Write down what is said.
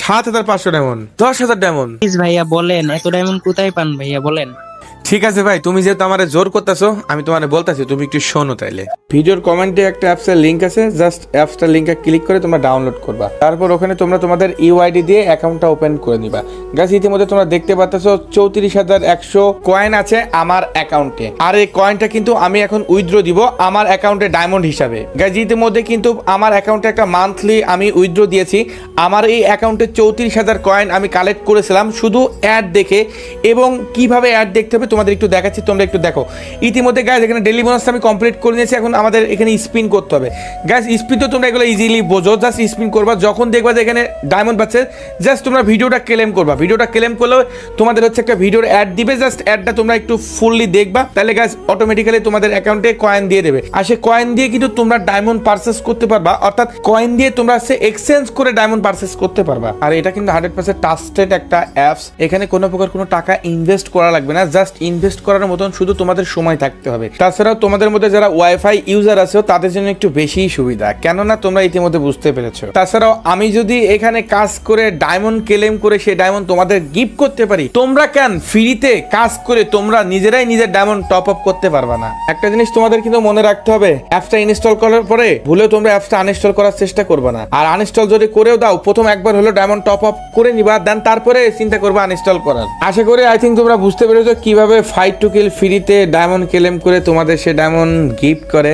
সাত হাজার পাঁচশো ডায়মন্ড। দশ হাজার ডায়মন্ড। প্লিজ ভাইয়া বলেন, এত ডায়মন্ড কোথায় পান ভাইয়া বলেন? ঠিক আছে ভাই, তুমি যেহেতু আমার জোর করতেছো, আমি তোমার বলতেছি, তুমি একটু শোনো তাইলে। ভিডিওর কমেন্টে একটা অ্যাপসের লিঙ্ক আছে জাস্ট অ্যাপসটার লিঙ্কে ক্লিক করে তোমরা ডাউনলোড করবা। তারপর ওখানে তোমরা তোমাদের ইউআইডি দিয়ে অ্যাকাউন্টটা ওপেন করে নিবা। গাছ ইতিমধ্যে তোমরা দেখতে পাচ্তেছো চৌত্রিশ হাজার একশো কয়েন আছে আমার অ্যাকাউন্টে আর এই কয়েনটা কিন্তু আমি এখন উইথড্র দিব আমার অ্যাকাউন্টে ডায়মন্ড হিসাবে। গাছ ইতিমধ্যে কিন্তু আমার অ্যাকাউন্টে একটা মান্থলি আমি উইথড্র দিয়েছি। আমার এই অ্যাকাউন্টে চৌত্রিশ হাজার কয়েন আমি কালেক্ট করেছিলাম শুধু অ্যাড দেখে এবং কীভাবে অ্যাড দেখতে হবে, তোমাদের একটু দেখাচ্ছি, তোমরা একটু দেখো। ইতিমধ্যে গ্যাস এখানে ডেলি বোনাসটা আমি কমপ্লিট করে নিয়েছি, এখন আমাদের এখানে স্পিন করতে হবে। গ্যাস স্পিন তো তোমরা এগুলো ইজিলি বোঝো জাস্ট স্পিন করবা, যখন দেখবা যে এখানে ডায়মন্ড পাচ্ছে জাস্ট তোমরা ভিডিওটা ক্লেম করবা। ভিডিওটা ক্লেম করলেও তোমাদের হচ্ছে একটা ভিডিওর অ্যাড দিবে জাস্ট অ্যাডটা তোমরা একটু ফুললি দেখবা, তাহলে গ্যাস অটোমেটিক্যালি তোমাদের অ্যাকাউন্টে কয়েন দিয়ে দেবে। আর সে কয়েন দিয়ে কিন্তু তোমরা ডায়মন্ড পারচেস করতে পারবা, অর্থাৎ কয়েন দিয়ে তোমরা সে এক্সচেঞ্জ করে ডায়মন্ড পারচেস করতে পারবা। আর এটা কিন্তু হান্ড্রেড পার্সেন্ট ট্রাস্টেড একটা অ্যাপস এখানে কোনো প্রকার কোনো টাকা ইনভেস্ট করা লাগবে না জাস্ট ইনভেস্ট করার মতন শুধু তোমাদের সময় থাকতে হবে। তাছাড়াও তোমাদের মধ্যে যারা ওয়াইফাই ইউজার আছে, তাদের জন্য একটু বেশি সুবিধা। কেননা তোমরা ইতিমধ্যে বুঝতে পেরেছ। তাছাড়াও আমি যদি এখানে কাজ করে ডায়মন্ড ক্লেম করে সেই ডায়মন্ড তোমাদের গিফট করতে পারি, তোমরা কেন ফ্রিতে কাজ করে তোমরা নিজেরাই নিজের ডায়মন্ড টপ আপ করতে পারবা না? একটা জিনিস তোমাদের কিন্তু মনে রাখতে হবে অ্যাপসটা ইনস্টল করার পরে ভুলেও তোমরা অ্যাপসটা আনইনস্টল করার চেষ্টা করবে না। আর আনইনস্টল যদি করেও দাও, প্রথম একবার হলো ডায়মন্ড টপ আপ করে নিবা দেন তারপরে চিন্তা করবা আনইনস্টল করার। আশা করি আই থিঙ্ক তোমরা বুঝতে পেরেছ কীভাবে ফাইট টু কিল ফ্রিতে ডায়মন্ড ক্লেম করে তোমাদের সে ডায়মন্ড গিফট করে।